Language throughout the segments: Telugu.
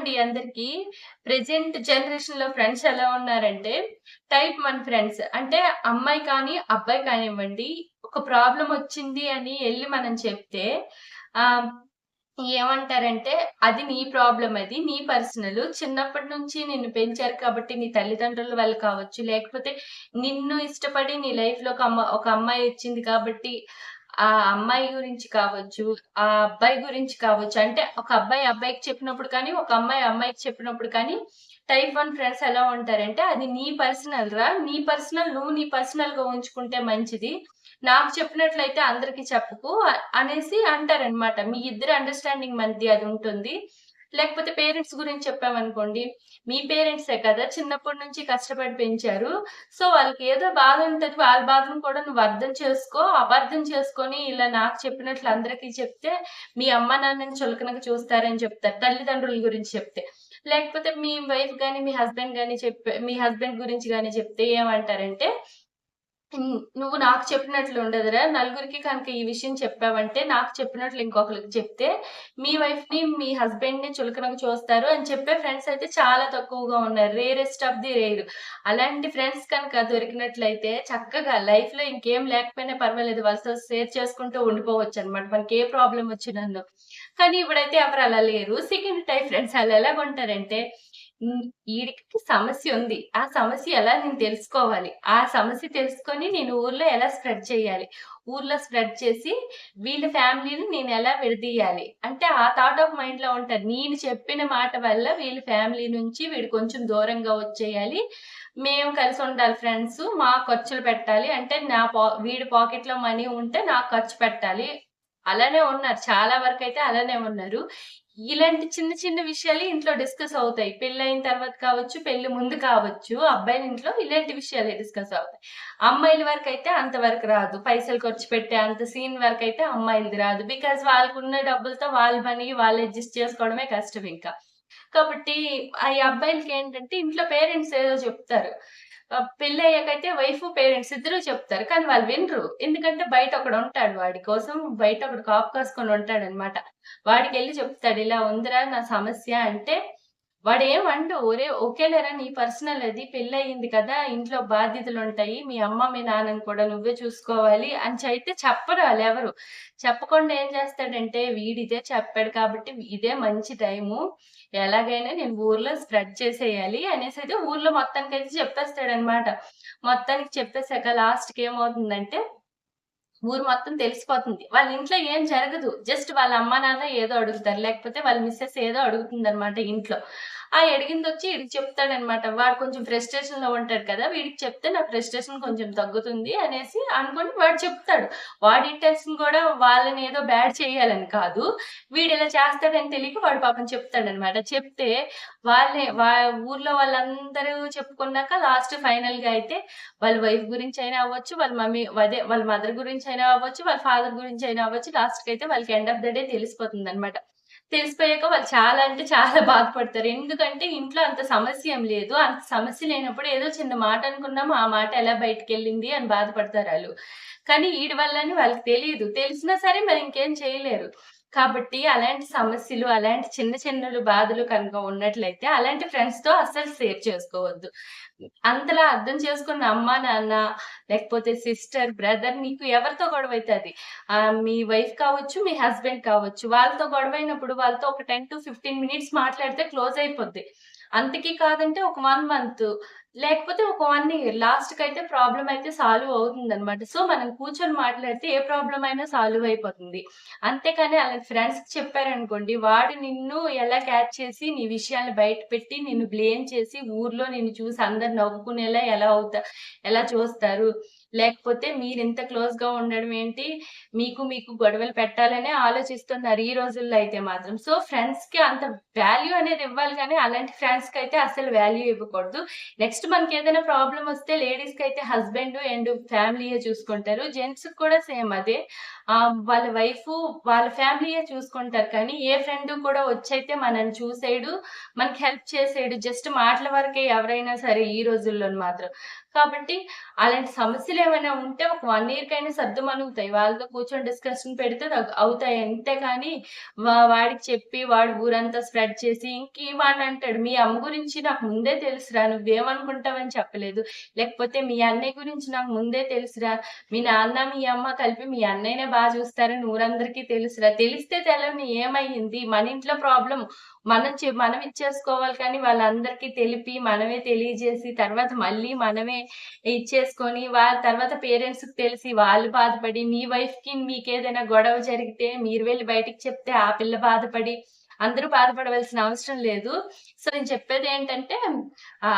అండి అందరికి. ప్రజెంట్ జనరేషన్లో ఫ్రెండ్స్ ఎలా ఉన్నారంటే టైప్ వన్ ఫ్రెండ్స్. అంటే అమ్మాయి కానీ అబ్బాయి కానివ్వండి ఒక ప్రాబ్లం వచ్చింది అని వెళ్ళి మనం చెప్తే ఆ ఏమంటారంటే అది నీ ప్రాబ్లం అది నీ పర్సనల్. చిన్నప్పటి నుంచి నిన్ను పెంచారు కాబట్టి నీ తల్లిదండ్రుల వల్ల కావచ్చు లేకపోతే నిన్ను ఇష్టపడి నీ లైఫ్లో ఒక ఒక అమ్మాయి వచ్చింది కాబట్టి ఆ అమ్మాయి గురించి కావచ్చు ఆ అబ్బాయి గురించి కావచ్చు అంటే ఒక అబ్బాయి అబ్బాయికి చెప్పినప్పుడు కానీ ఒక అమ్మాయి అమ్మాయికి చెప్పినప్పుడు కానీ టైప్ వన్ ఫ్రెండ్స్ ఎలా ఉంటారంటే అది నీ పర్సనల్ రా నీ పర్సనల్ నువ్వు నీ పర్సనల్గా ఉంచుకుంటే మంచిది. నాకు చెప్పినట్లయితే అందరికి చెప్పకు అనేసి అంటారనమాట మీ ఇద్దరు అండర్స్టాండింగ్ మధ్య అది ఉంటుంది. లేకపోతే పేరెంట్స్ గురించి చెప్పామనుకోండి మీ పేరెంట్సే కదా చిన్నప్పటి నుంచి కష్టపడి పెంచారు. సో వాళ్ళకి ఏదో బాధ ఉంటుంది వాళ్ళ బాధను కూడా నువ్వు అర్థం చేసుకో అపార్థం చేసుకొని ఇలా నాకు చెప్పినట్లు అందరికీ చెప్తే మీ అమ్మ నాన్నని చులకనగా చూస్తారని చెప్తారు తల్లిదండ్రుల గురించి చెప్తే. లేకపోతే మీ వైఫ్ గాని మీ హస్బెండ్ కానీ చెప్పే మీ హస్బెండ్ గురించి కానీ చెప్తే ఏమంటారంటే నువ్వు నాకు చెప్పినట్లు ఉండదురా. నలుగురికి కనుక ఈ విషయం చెప్పావంటే నాకు చెప్పినట్లు ఇంకొకరికి చెప్తే మీ వైఫ్ని మీ హస్బెండ్ని చులకనగా చూస్తారు అని చెప్పే ఫ్రెండ్స్ అయితే చాలా తక్కువగా ఉన్నారు. Rarest of the rare. అలాంటి ఫ్రెండ్స్ కనుక దొరికినట్లయితే చక్కగా లైఫ్లో ఇంకేం లేకపోయినా పర్వాలేదు. వాళ్ళతో షేర్ చేసుకుంటూ ఉండిపోవచ్చు అనమాట మనకి ఏ ప్రాబ్లం వచ్చినందు కానీ ఇప్పుడైతే ఎవరు అలా లేరు. సెకండ్ టైప్ ఫ్రెండ్స్ అలా ఎలా ఉంటారంటే వీడికి సమస్య ఉంది. ఆ సమస్య ఎలా నేను తెలుసుకోవాలి? ఆ సమస్య తెలుసుకొని నేను ఊర్లో ఎలా స్ప్రెడ్ చేయాలి? ఊర్లో స్ప్రెడ్ చేసి వీళ్ళ ఫ్యామిలీని నేను ఎలా విడదీయాలి? అంటే ఆ థాట్ ఆఫ్ మైండ్లో ఉంటారు. నేను చెప్పిన మాట వల్ల వీళ్ళ ఫ్యామిలీ నుంచి వీడు కొంచెం దూరంగా వచ్చేయాలి. మేము కలిసి ఉండాలి ఫ్రెండ్స్ మా ఖర్చులు పెట్టాలి. అంటే నా పా వీడి పాకెట్లో మనీ ఉంటే నాకు ఖర్చు పెట్టాలి. అలానే ఉన్నారు. చాలా వరకు అయితే అలానే ఉన్నారు. ఇలాంటి చిన్న చిన్న విషయాలు ఇంట్లో డిస్కస్ అవుతాయి. పెళ్ళి అయిన తర్వాత కావచ్చు పెళ్ళి ముందు కావచ్చు అబ్బాయిల ఇంట్లో ఇలాంటి విషయాలే డిస్కస్ అవుతాయి. అమ్మాయిల వరకు అయితే అంతవరకు రాదు. పైసలు ఖర్చు పెట్టే అంత సీన్ వరకు అయితే అమ్మాయిలది రాదు. బికాజ్ వాళ్ళకున్న డబ్బులతో వాళ్ళ పని వాళ్ళు అడ్జస్ట్ చేసుకోవడమే కష్టం ఇంకా. కాబట్టి ఆ ఈ అబ్బాయిలకి ఏంటంటే ఇంట్లో పేరెంట్స్ ఏదో చెప్తారు. పెళ్ళి అయ్యాకైతే వైఫ్ పేరెంట్స్ ఇద్దరు చెప్తారు కానీ వాళ్ళు వినరు. ఎందుకంటే బయట ఒకడు ఉంటాడు వాడి కోసం బయట ఒకడు కాపు కాసుకొని ఉంటాడు అనమాట వాడికి వెళ్ళి చెప్తాడు ఇలా ఉందిరా నా సమస్య అంటే వాడు ఏమండు ఒరే ఓకేలేరా నీ పర్సనల్ అది? పెళ్ళయింది కదా ఇంట్లో బాధ్యతలు ఉంటాయి మీ అమ్మ మీ నాన్నని కూడా నువ్వే చూసుకోవాలి అని అయితే చెప్పరు వాళ్ళు ఎవరు. చెప్పకుండా ఏం చేస్తాడంటే వీడిదే చెప్పాడు కాబట్టి ఇదే మంచి టైము. ఎలాగైనా నేను ఊర్లో స్ప్రెడ్ చేసేయాలి అనేసి అయితే ఊర్లో మొత్తానికి అయితే చెప్పేస్తాడనమాట మొత్తానికి చెప్పేశాక లాస్ట్కి ఏమవుతుందంటే ఊరు మొత్తం తెలిసిపోతుంది. వాళ్ళ ఇంట్లో ఏం జరగదు. జస్ట్ వాళ్ళ అమ్మ నాన్న ఏదో అడుగుతారు. లేకపోతే వాళ్ళ మిస్సెస్ ఏదో అడుగుతుంది అనమాట ఇంట్లో. ఆ అడిగింది వచ్చి వీడికి చెప్తాడనమాట. వాడు కొంచెం ఫ్రస్ట్రేషన్లో ఉంటాడు కదా వీడికి చెప్తే నా ఫ్రస్ట్రేషన్ కొంచెం తగ్గుతుంది అనేసి అనుకుని వాడు చెప్తాడు. వాడి ఇంటెన్షన్ కూడా వాళ్ళని ఏదో బ్యాడ్ చేయాలని కాదు. వీడు ఇలా చేస్తాడని తెలియక వాడు పాపం చెప్తాడనమాట. చెప్తే వాళ్ళే వా ఊర్లో వాళ్ళందరూ చెప్పుకున్నాక లాస్ట్ ఫైనల్గా అయితే వాళ్ళ వైఫ్ గురించి అయినా అవ్వచ్చు వాళ్ళ మమ్మీ అదే వాళ్ళ మదర్ గురించి అయినా అవ్వచ్చు వాళ్ళ ఫాదర్ గురించి అయినా అవ్వచ్చు లాస్ట్కి అయితే వాళ్ళకి ఎండ్ ఆఫ్ ద డే తెలిసిపోతుంది అనమాట తెలిసిపోయాక వాళ్ళు చాలా అంటే చాలా బాధపడతారు. ఎందుకంటే ఇంట్లో అంత సమస్య ఏం లేదు. అంత సమస్య లేనప్పుడు ఏదో చిన్న మాట అనుకున్నాము ఆ మాట ఎలా బయటకు వెళ్ళింది అని బాధపడతారు వాళ్ళు. కానీ వీడి వల్లని వాళ్ళకి తెలియదు. తెలిసినా సరే మరి ఇంకేం చేయలేరు. కాబట్టి అలాంటి సమస్యలు అలాంటి చిన్న చిన్న బాధలు కనుక ఉన్నట్లయితే అలాంటి ఫ్రెండ్స్తో అస్సలు షేర్ చేసుకోవద్దు. అంతలా అర్థం చేసుకున్న అమ్మ నాన్న లేకపోతే సిస్టర్ బ్రదర్ నీకు ఎవరితో గొడవ అవుతుంది ఆ, మీ వైఫ్ కావచ్చు మీ హస్బెండ్ కావచ్చు వాళ్ళతో గొడవ అయినప్పుడు వాళ్ళతో ఒక టెన్ టు ఫిఫ్టీన్ మినిట్స్ మాట్లాడితే క్లోజ్ అయిపోద్ది. అంతకీ కాదంటే ఒక వన్ మంత్ లేకపోతే ఒక వన్ ఇయర్ లాస్ట్కి అయితే ప్రాబ్లం అయితే సాల్వ్ అవుతుంది అనమాట సో మనం కూర్చొని మాట్లాడితే ఏ ప్రాబ్లం అయినా సాల్వ్ అయిపోతుంది. అంతేకాని అలా ఫ్రెండ్స్కి చెప్పారనుకోండి వాడు నిన్ను ఎలా క్యాచ్ చేసి నీ విషయాన్ని బయట పెట్టి నిన్ను బ్లేమ్ చేసి ఊర్లో నిన్ను చూసి అందరు నవ్వుకునేలా ఎలా అవుతా ఎలా చూస్తారు? లేకపోతే మీరు ఇంత క్లోజ్గా ఉండడం ఏంటి? మీకు మీకు గొడవలు పెట్టాలనే ఆలోచిస్తున్నారు ఈ రోజుల్లో అయితే మాత్రం. సో ఫ్రెండ్స్కి అంత వాల్యూ అనేది ఇవ్వాలి కానీ అలాంటి ఫ్రెండ్స్కి అయితే అసలు వాల్యూ ఇవ్వకూడదు. నెక్స్ట్ మనకి ఏదైనా ప్రాబ్లం వస్తే లేడీస్కి అయితే హస్బెండ్ అండ్ ఫ్యామిలీయే చూసుకుంటారు. జెంట్స్ కూడా సేమ్ అదే. వాళ్ళ వైఫ్ వాళ్ళ ఫ్యామిలీయే చూసుకుంటారు కానీ ఏ ఫ్రెండ్ కూడా వచ్చైతే మనల్ని చూసేయడు మనకి హెల్ప్ చేసేయడు. జస్ట్ మాటల వరకే ఎవరైనా సరే ఈ రోజుల్లో మాత్రం. కాబట్టి అలాంటి సమస్యలు ఏమైనా ఉంటే ఒక వన్ ఇయర్ కైనా సర్దు మనుగుతాయి వాళ్ళతో కూర్చొని డిస్కషన్ పెడితే అవుతాయి. అంతే వా వాడికి చెప్పి వాడు ఊరంతా స్ప్రెడ్ చేసి ఇంకేమని అంటాడు. "మీ అమ్మ గురించి నాకు ముందే తెలుసురా! నువ్వేమనుకుంటావని చెప్పలేదు. లేకపోతే మీ అన్నయ్య గురించి నాకు ముందే తెలుసురా! మీ నాన్న, మీ అమ్మ కలిపి మీ అన్నయ్యనే బాగా చూస్తారని ఊరందరికీ తెలుసురా! తెలిస్తే తెలవని ఏమైంది మన ఇంట్లో ప్రాబ్లం మనం చె మనం ఇచ్చేసుకోవాలి కానీ వాళ్ళందరికీ తెలిపి, మనమే తెలియజేసి తర్వాత మళ్ళీ మనమే ఇచ్చేసుకొని వాళ్ళ తర్వాత పేరెంట్స్ తెలిసి వాళ్ళు బాధపడి మీ వైఫ్కి మీకేదైనా గొడవ జరిగితే మీరు వెళ్ళి బయటికి చెప్తే ఆ పిల్ల బాధపడి అందరూ బాధపడవలసిన అవసరం లేదు. సో, నేను చెప్పేది ఏంటంటే ఆ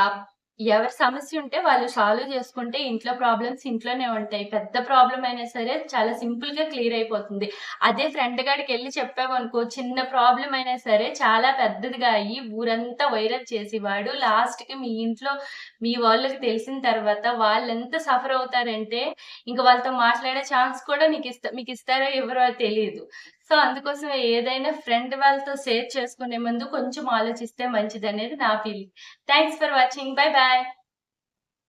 ఎవరి సమస్య ఉంటే వాళ్ళు సాల్వ్ చేసుకుంటే ఇంట్లో ప్రాబ్లమ్స్ ఇంట్లోనే ఉంటాయి. పెద్ద ప్రాబ్లం అయినా సరే చాలా సింపుల్గా క్లియర్ అయిపోతుంది. అదే ఫ్రెండ్ కాడికెళ్ళి చెప్పామనుకో చిన్న ప్రాబ్లం అయినా సరే చాలా పెద్దదిగా అయ్యి ఊరంతా వైరల్ చేసి వాడు లాస్ట్‌కి మీ ఇంట్లో మీ వాళ్ళకి తెలిసిన తర్వాత వాళ్ళెంత సఫర్ అవుతారంటే ఇంకా వాళ్ళతో మాట్లాడే ఛాన్స్ కూడా నీకు ఇస్తా మీకు ఇస్తారో ఎవరో తెలియదు సో, అందుకోసమే ఏదైనా ఫ్రెండ్ వాళ్ళతో షేర్ చేసుకునే ముందు కొంచెం ఆలోచిస్తే మంచిది అనేది నా feeling. Thanks for watching. Bye bye